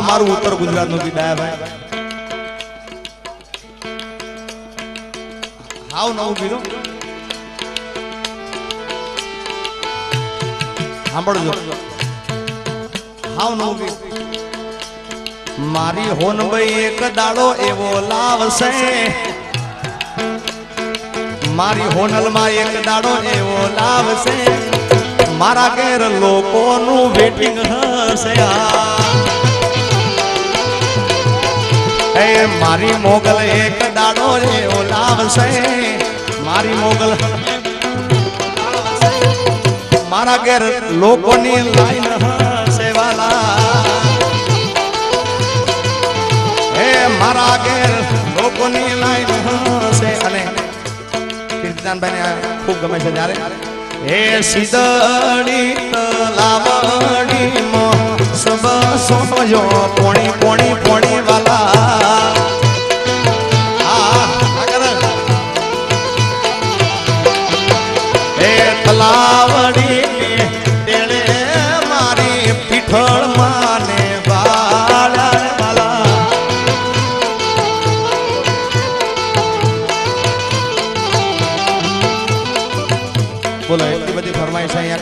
મારું ઉત્તર ગુજરાતનું ગીત ભાઈ. હાવ નવું ગીત. સાંભળજો. હાવ નવું ગીત. એક દાડો એવો લાવશે. મારી હોનલમાં એક દાડો એવો લાવશે. મારા ઘેર લોકોનું વેટિંગ હશે આ. મારી મોગલ એક દાડો રે ઓલાવશે. મારી મોગલ મારા ઘેર લોકોની લાઈન સેવાલા હે મારા ઘેર લોકોની લાઈન હશે. અને કીર્તનભાઈને આ ખૂબ ગમે છે ત્યારે. હે સીધડી તલાવડી મો સબ સોયો, પોણી પોણી પોણી વાલા. તલાવડી તેણે મારી પીઠળ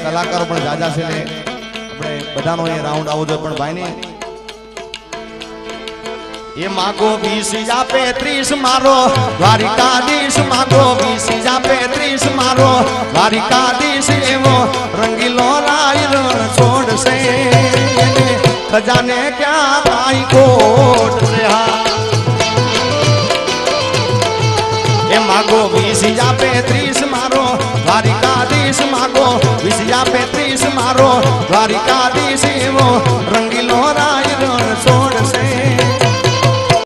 કલાકારો પણ જાજા છે બધાનો રાઉન્ડ આવો પણ ભાઈ એ માગો વીસ આપે ત્રીસ મારો. દ્વારિકાધીશ માગો વીસ આપે ત્રીસ મારો દ્વારિકાધીશ એવો રંગીલો લાઈ રણ છોડશે. ખજાને ક્યાં કાઈ કોટ એ માગો વીસ આપે ત્રીસ મારો દ્વારિકાધીશ માગો વીસ આપે ત્રીસ મારો દ્વારિકાધીશ એવો